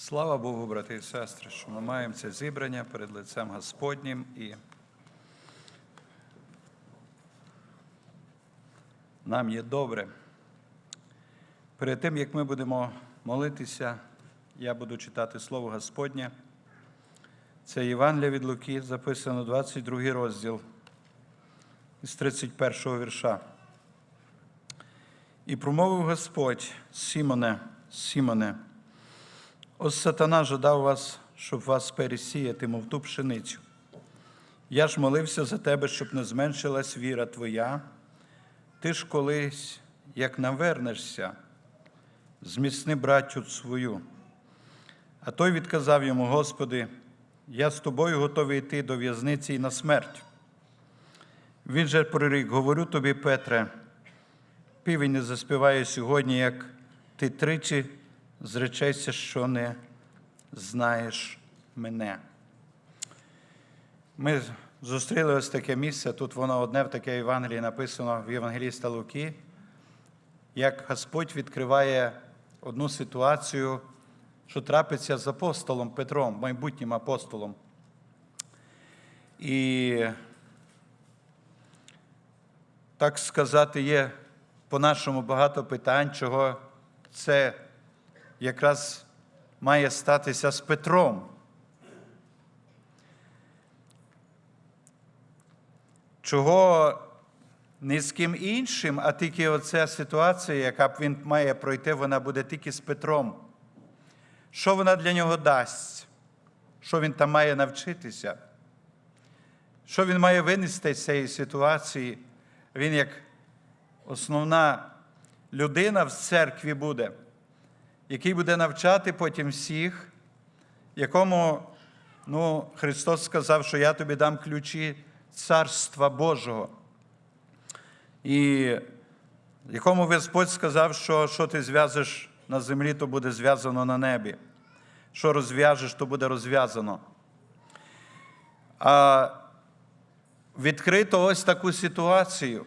Слава Богу, брати і сестри, що ми маємо це зібрання перед лицем Господнім і нам є добре. Перед тим, як ми будемо молитися, я буду читати Слово Господнє. Це Євангелія від Луки, записано 22 розділ з 31 вірша. І промовив Господь, Сімоне, Сімоне, ось сатана жадав вас, щоб вас пересіяти, мов ту пшеницю. Я ж молився за тебе, щоб не зменшилась віра твоя. Ти ж колись, як навернешся, зміцни браттю свою. А той відказав йому, Господи, я з тобою готовий йти до в'язниці і на смерть. Він же прорік, говорю тобі, Петре, півень не заспіває сьогодні, як ти тричі зречешся, що не знаєш мене. Ми зустріли ось таке місце, тут воно одне в таке Євангелії написано в Євангеліста Луки, як Господь відкриває одну ситуацію, що трапиться з апостолом Петром, майбутнім апостолом. І так сказати, є по-нашому багато питань, чого це якраз має статися з Петром. Чого не з ким іншим, а тільки оця ситуація, яка б він має пройти, вона буде тільки з Петром. Що вона для нього дасть? Що він там має навчитися? Що він має винести з цієї ситуації? Він як основна людина в церкві буде, який буде навчати потім всіх, якому ну, Христос сказав, що я тобі дам ключі Царства Божого. І якому Господь сказав, що що ти зв'яжеш на землі, то буде зв'язано на небі. Що розв'яжеш, то буде розв'язано. А відкрито ось таку ситуацію.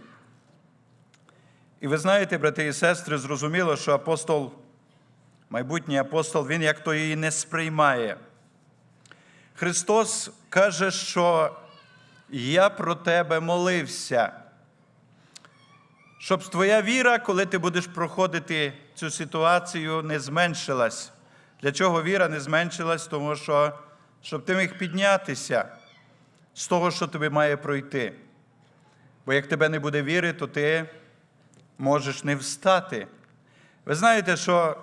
І ви знаєте, брати і сестри, зрозуміло, що апостол, майбутній апостол, він як то її не сприймає. Христос каже, що я про тебе молився, щоб твоя віра, коли ти будеш проходити цю ситуацію, не зменшилась. Для чого віра не зменшилась? Тому що щоб ти міг піднятися з того, що тобі має пройти. Бо як тебе не буде віри, то ти можеш не встати. Ви знаєте, що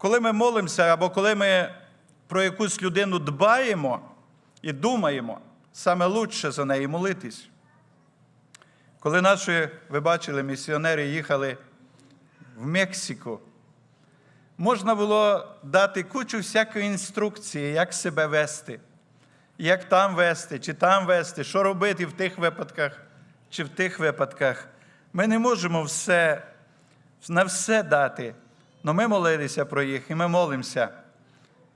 коли ми молимося, або коли ми про якусь людину дбаємо і думаємо, саме лучше за неї молитись. Коли наші, ви бачили, місіонери їхали в Мексику, можна було дати кучу всякої інструкції, як себе вести, як там вести, чи там вести, що робити в тих випадках, чи в тих випадках. Ми не можемо все, на все дати, але ми молилися про їх і ми молимося.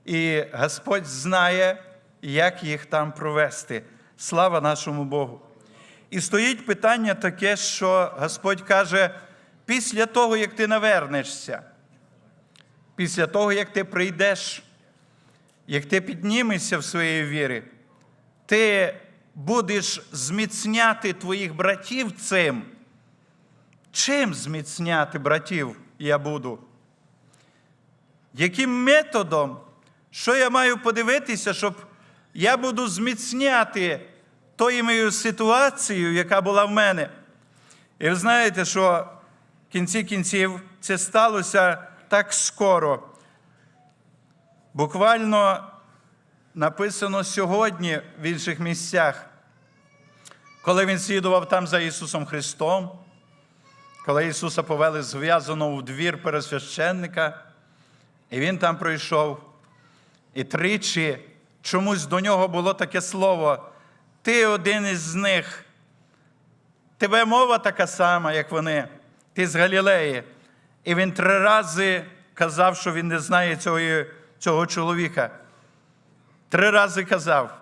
І Господь знає, як їх там провести. Слава нашому Богу. І стоїть питання таке, що Господь каже: після того, як ти навернешся, після того, як ти прийдеш, як ти піднімешся в своїй вірі, ти будеш зміцняти твоїх братів цим. Чим зміцняти братів я буду? Яким методом? Що я маю подивитися, щоб я буду зміцняти тою моєю ситуацією, яка була в мене? І ви знаєте, що в кінці кінців це сталося так скоро. Буквально написано сьогодні в інших місцях, коли він слідував там за Ісусом Христом, коли Ісуса повели зв'язано в двір пересвященника, і Він там пройшов. І тричі чомусь до нього було таке слово: ти один із них. Тебе мова така сама, як вони, ти з Галілеї. І він три рази казав, що він не знає цього, цього чоловіка. Три рази казав.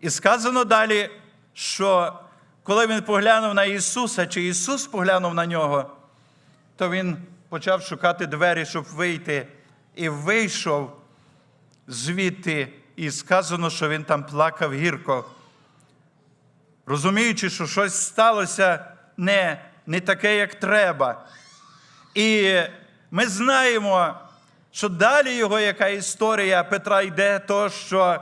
І сказано далі, що коли він поглянув на Ісуса, чи Ісус поглянув на нього, то він почав шукати двері, щоб вийти, і вийшов звідти, і сказано, що він там плакав гірко, розуміючи, що щось сталося не, не таке, як треба. І ми знаємо, що далі його яка історія Петра йде, то що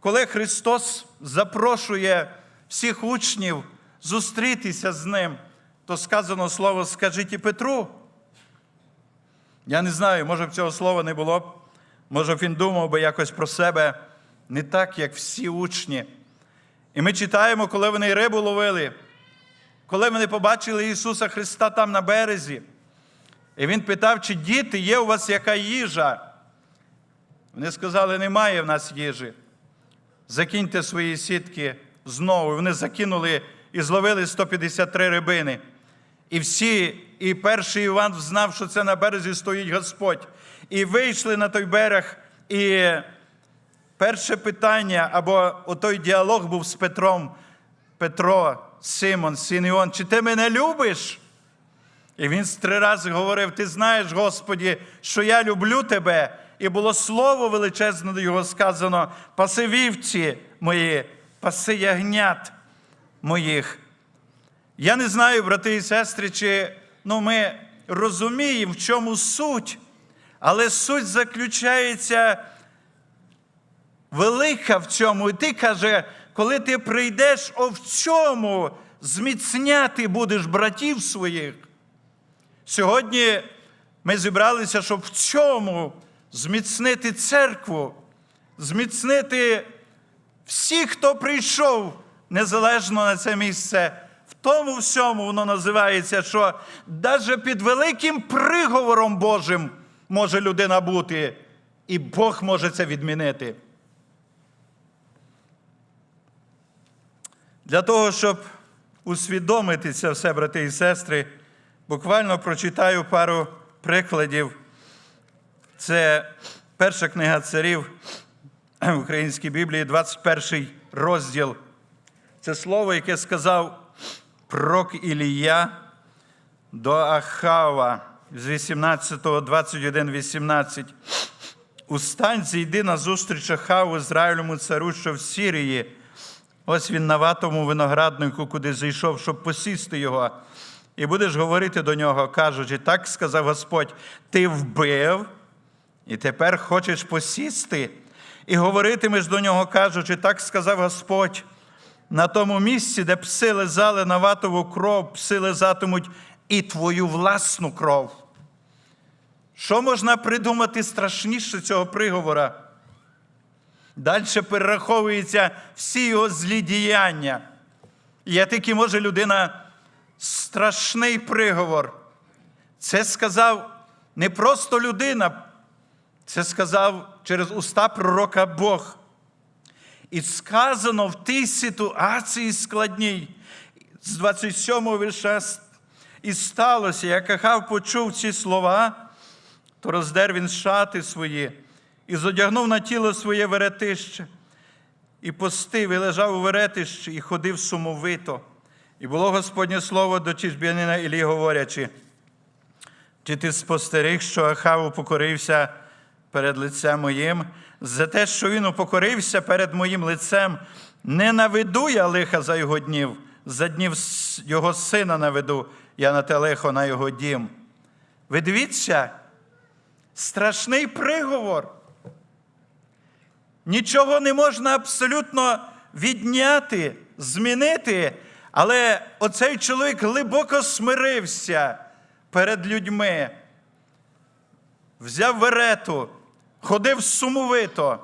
коли Христос запрошує всіх учнів зустрітися з ним, то сказано слово скажіть і Петру. Я не знаю, може б цього слова не було б. Може б він думав би якось про себе не так, як всі учні. І ми читаємо, коли вони рибу ловили, коли вони побачили Ісуса Христа там на березі. І Він питав, чи діти, є у вас яка їжа? Вони сказали, немає в нас їжі. Закиньте свої сітки знову. Вони закинули і зловили 153 рибини. І всі, і перший Іван знав, що це на березі стоїть Господь. І вийшли на той берег. І перше питання, або отой діалог був з Петром. Петро, Симон, син Іон, чи ти мене любиш? І він три рази говорив: Ти знаєш, Господі, що я люблю тебе. І було слово величезне до його сказано: паси вівці мої, паси ягнят моїх. Я не знаю, брати і сестри, чи ну, ми розуміємо, в чому суть, але суть заключається велика в цьому. І ти каже, коли ти прийдеш, о в цьому зміцняти будеш братів своїх. Сьогодні ми зібралися, щоб в цьому зміцнити церкву, зміцнити всіх, хто прийшов незалежно на це місце. Тому всьому воно називається, що навіть під великим приговором Божим може людина бути, і Бог може це відмінити. Для того, щоб усвідомити це все, брати і сестри, буквально прочитаю пару прикладів. Це перша книга царів в Українській Біблії, 21 розділ. Це слово, яке сказав пророк Ілія до Ахава з 18, 21, 18. Устань, зійди на зустріч Ахаву, Ізраїльому царю, що в Сірії. Ось він на ватому винограднику, куди зайшов, щоб посісти його. І будеш говорити до нього, кажучи, так сказав Господь, ти вбив, і тепер хочеш посісти. І говоритимеш до нього, кажучи, так сказав Господь, на тому місці, де пси лизали на ватову кров, пси лизатимуть і твою власну кров. Що можна придумати страшніше цього приговора? Далі перераховуються всі його злі діяння. І я тільки може людина страшний приговор. Це сказав не просто людина, це сказав через уста пророка Бог. І сказано в тій ситуації складній, з 27 го вірша, і сталося, як Ахав почув ці слова, то роздер він шати свої і зодягнув на тіло своє веретище, і постив, і лежав у веретищі, і ходив сумовито. І було Господнє слово до Чижбянина Ілі, говорячи, чи ти спостеріг, що Ахав упокорився перед лицем моїм, за те, що він упокорився перед моїм лицем, не наведу я лиха за його днів, за днів його сина наведу я на те лихо на його дім. Ви дивіться, страшний приговор. Нічого не можна абсолютно відняти, змінити, але оцей чоловік глибоко смирився перед людьми, взяв верету, ходив сумовито.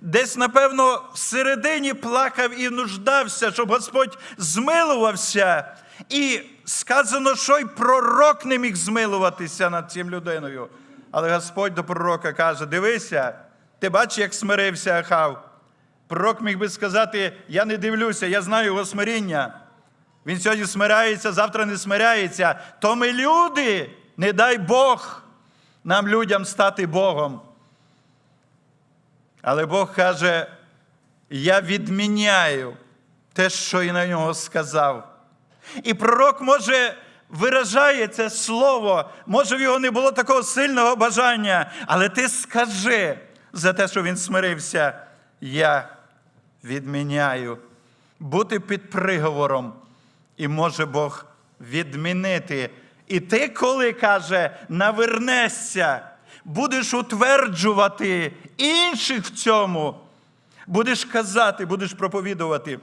Десь, напевно, всередині плакав і нуждався, щоб Господь змилувався. І сказано, що й пророк не міг змилуватися над цим людиною. Але Господь до пророка каже: дивися, ти бачиш, як смирився Ахав. Пророк міг би сказати: Я не дивлюся, я знаю його смиріння. Він сьогодні смиряється, завтра не смиряється. То ми люди, не дай Бог нам людям стати Богом. Але Бог каже: я відміняю те, що і на нього сказав. І пророк може виражає це слово, може в його не було такого сильного бажання, але ти скажи, за те, що він смирився, я відміняю. Бути під приговором, і може Бог відмінити. І ти, коли каже, навернешся, будеш утверджувати інших в цьому, будеш казати, будеш проповідувати.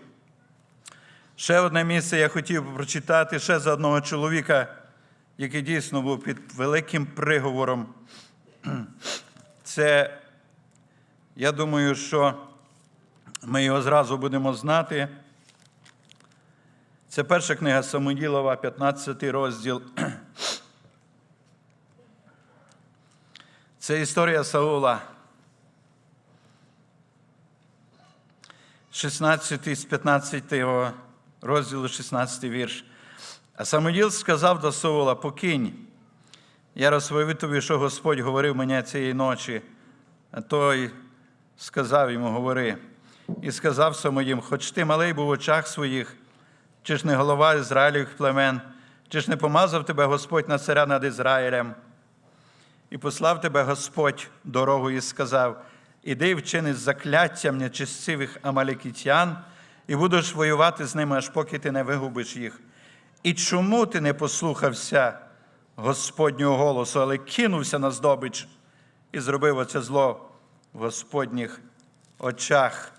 Ще одне місце я хотів прочитати ще за одного чоловіка, який дійсно був під великим приговором. Це, я думаю, що ми його зразу будемо знати. Це перша книга Самоїлова, 15 розділ. Це історія Саула. 16 з 15 розділу, 16 вірш. А Самоїл сказав до Саула: Покинь. Я розповів тобі, що Господь говорив мені цієї ночі. А той сказав йому: Говори. І сказав Самоїм, хоч ти малий був в очах своїх, чи ж не голова Ізраїльових племен, чи ж не помазав тебе Господь на царя над Ізраїлем? І послав тебе Господь дорогу і сказав: Іди вчини з закляттям нечестивих амалікітян, і будеш воювати з ними, аж поки ти не вигубиш їх. І чому ти не послухався Господнього голосу, але кинувся на здобич і зробив оце зло в Господніх очах?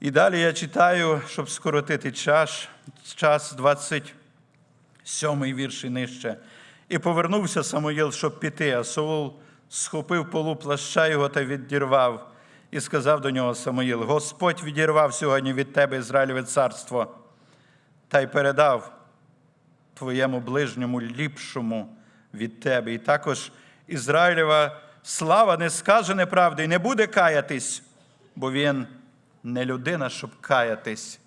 І далі я читаю, щоб скоротити час, час 27 вірш і нижче. І повернувся Самуїл, щоб піти, а Саул схопив полу плаща його та відірвав, і сказав до нього Самуїл: Господь відірвав сьогодні від тебе Ізраїлеве царство, та й передав твоєму ближньому ліпшому від тебе. І також Ізраїлева слава не скаже неправди і не буде каятись, бо він не людина, щоб каятись.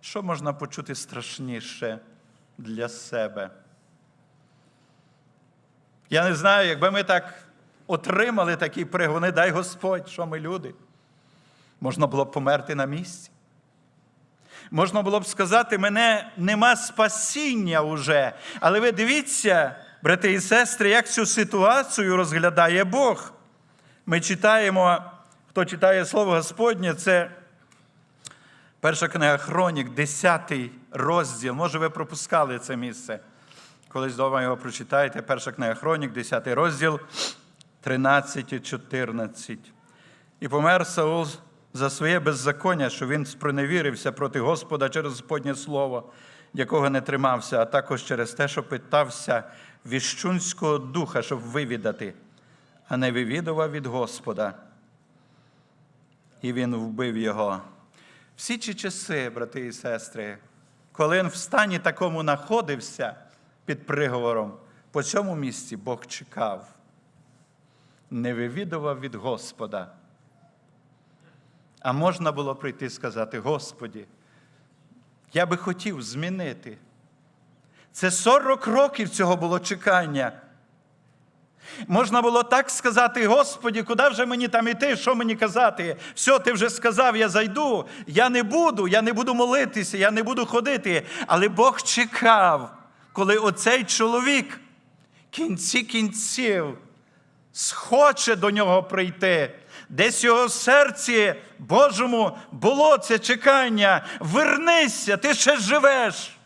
Що можна почути страшніше для себе? Я не знаю, якби ми так отримали такі пригони, дай Господь, що ми люди. Можна було б померти на місці. Можна було б сказати, мене нема спасіння уже. Але ви дивіться, брати і сестри, як цю ситуацію розглядає Бог. Ми читаємо, хто читає Слово Господнє, це перша книга Хронік, 10 розділ. Може, ви пропускали це місце. Колись дома його прочитаєте, перша книга Хронік, 10 розділ, 13 і 14. І помер Саул за своє беззаконня, що він спроневірився проти Господа через Господнє Слово, якого не тримався, а також через те, що питався віщунського духа, щоб вивідати, а не вивідував від Господа. І він вбив його. Всі ці часи, брати і сестри, коли він в стані такому знаходився під приговором, по цьому місці Бог чекав, не вивідував від Господа. А можна було прийти і сказати: Господі, я би хотів змінити. Це 40 років цього було чекання. Можна було так сказати, Господі, куди вже мені там іти, що мені казати? Все, ти вже сказав, я зайду, я не буду, я не буду молитися, я не буду ходити. Але Бог чекав, коли оцей чоловік в кінці кінців схоче до нього прийти. Десь його серці Божому було це чекання. Вернися, ти ще живеш.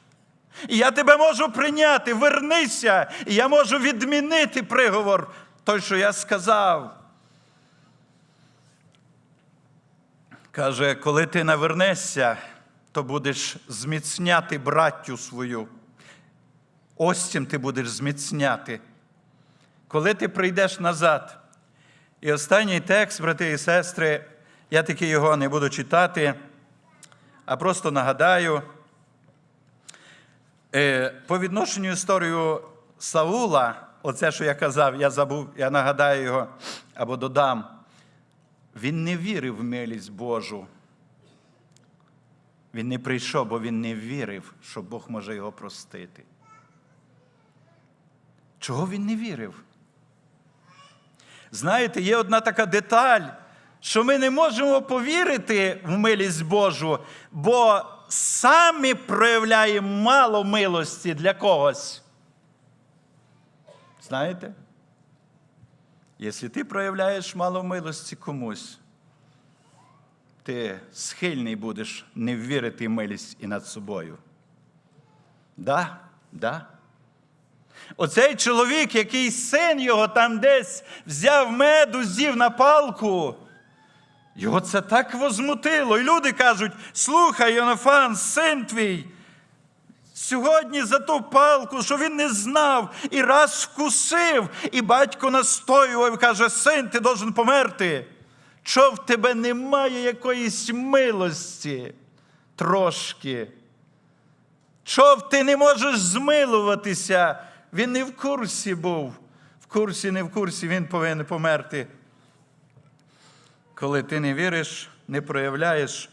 І я тебе можу прийняти, вернися, і я можу відмінити приговор, той, що я сказав. Каже, коли ти навернешся, то будеш зміцняти браттю свою. Ось цим ти будеш зміцняти. Коли ти прийдеш назад. І останній текст, брати і сестри, я таки його не буду читати, а просто нагадаю. Е, По відношенню історію Саула, оце, що я казав, я забув, я нагадаю його або додам. Він не вірив в милість Божу. Він не прийшов, бо він не вірив, що Бог може його простити. Чого він не вірив? Знаєте, є одна така деталь, що ми не можемо повірити в милість Божу, бо самі проявляємо мало милості для когось. Знаєте? Якщо ти проявляєш мало милості комусь, ти схильний будеш не вірити милість і над собою. Да, да. Оцей чоловік, який син його там десь взяв меду, з'їв на палку, його це так возмутило. І люди кажуть: слухай, Йонафан, син твій, сьогодні за ту палку, що він не знав, і раз вкусив, і батько настоював, і каже, син, ти должен померти. Що в тебе немає якоїсь милості трошки? Що ти не можеш змилуватися? Він не в курсі був. В курсі, не в курсі, він повинен померти. Коли ти не віриш, не проявляєш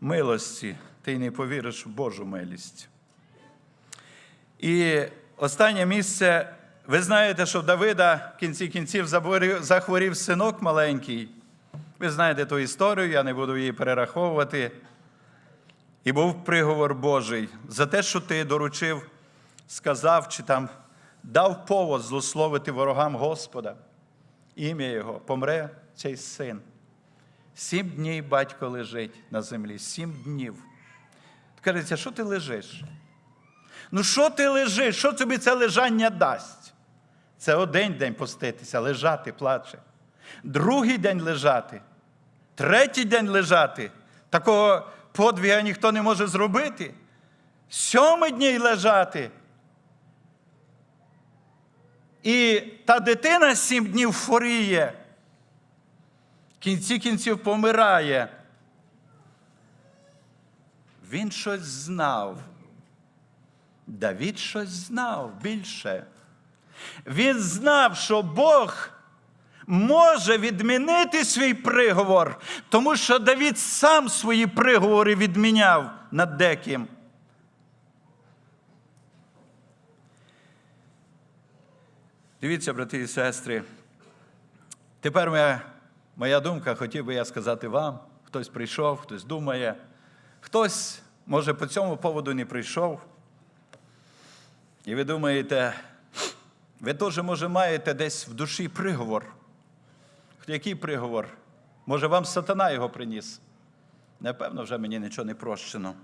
милості, ти не повіриш в Божу милість. І останнє місце, ви знаєте, що Давида в кінці кінців захворів синок маленький. Ви знаєте ту історію, я не буду її перераховувати. І був приговор Божий за те, що ти доручив, сказав чи там дав повод злословити ворогам Господа. Ім'я Його помре цей син. Сім днів батько лежить на землі, сім днів. Кажеться, що ти лежиш? Ну, що ти лежиш? Що тобі це лежання дасть? Це один день поститися, лежати, плаче. Другий день лежати, третій день лежати. Такого подвіга ніхто не може зробити. Сьомий днів лежати. І та дитина сім днів хворіє, в кінці кінців помирає. Він щось знав. Давід щось знав більше. Він знав, що Бог може відмінити свій приговор, тому що Давід сам свої приговори відміняв над деким. Дивіться, брати і сестри. Тепер моя, моя думка, хотів би я сказати вам. Хтось прийшов, хтось думає, хтось, може, по цьому поводу не прийшов. І ви думаєте, ви теж, може, маєте десь в душі приговор. Який приговор? Може, вам сатана його приніс? Напевно, вже мені нічого не прощено.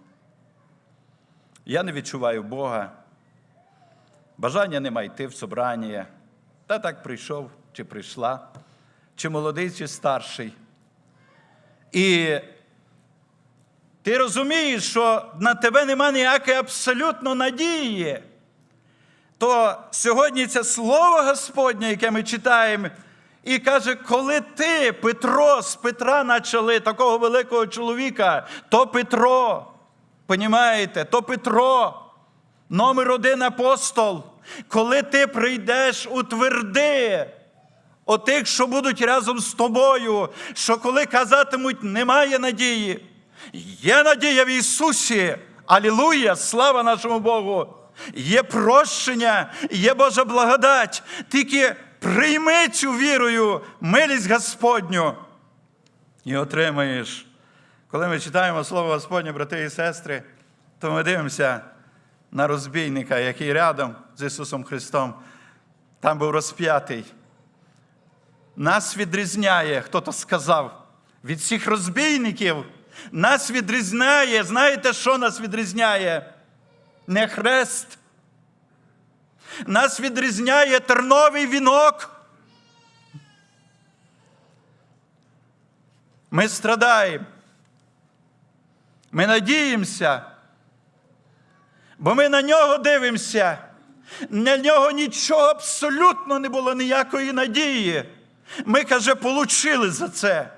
Я не відчуваю Бога. Бажання нема йти в собрання. Та так прийшов чи прийшла, чи молодий, чи старший. І ти розумієш, що на тебе нема ніякої абсолютно надії. То сьогодні це слово Господнє, яке ми читаємо, і каже, коли ти, Петро, з Петра почали такого великого чоловіка, то Петро, понімаєте, то Петро, номер один апостол, коли ти прийдеш утверди отих, що будуть разом з тобою, що коли казатимуть, немає надії, є надія в Ісусі. Алілуя! Слава нашому Богу! Є прощення, є Божа благодать. Тільки прийми цю вірою, милість Господню. І отримаєш. Коли ми читаємо Слово Господнє, брати і сестри, то ми дивимося на розбійника, який рядом з Ісусом Христом там був розп'ятий. Нас відрізняє, хто то сказав, від всіх розбійників. Нас відрізняє, знаєте, що нас відрізняє? Не хрест. Нас відрізняє терновий вінок. Ми страдаємо. Ми надіємося, бо ми на нього дивимося. На нього нічого абсолютно не було ніякої надії. Ми, каже, получили за це.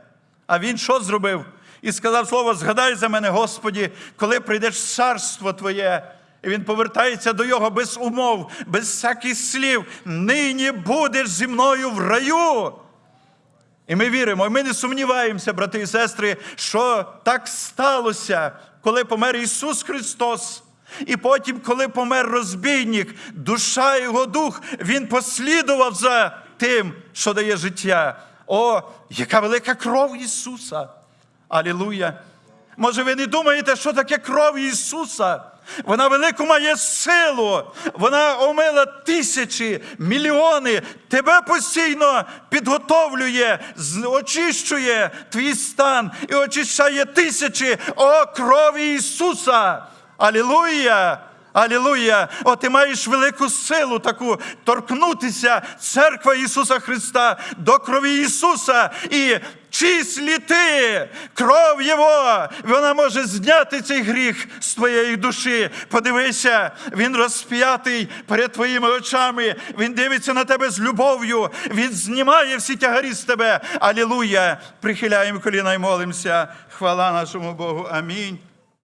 А він що зробив? І сказав слово: згадай за мене, Господі, коли прийдеш в царство Твоє. І він повертається до його без умов, без всяких слів. Нині будеш зі мною в раю. І ми віримо, і ми не сумніваємося, брати і сестри, що так сталося, коли помер Ісус Христос. І потім, коли помер розбійник, душа його дух, він послідував за тим, що дає життя. О, яка велика кров Ісуса! Алілуя! Може, ви не думаєте, що таке кров Ісуса? Вона велику має силу. Вона омила тисячі, мільйони. Тебе постійно підготовлює, очищує твій стан і очищає тисячі о крові Ісуса. Алілуя! Алілуя! О, ти маєш велику силу таку торкнутися церква Ісуса Христа до крові Ісуса і числі ти, кров Його, вона може зняти цей гріх з твоєї душі. Подивися, Він розп'ятий перед твоїми очами. Він дивиться на тебе з любов'ю. Він знімає всі тягарі з тебе. Алілуя! Прихиляємо коліна і молимося. Хвала нашому Богу. Амінь.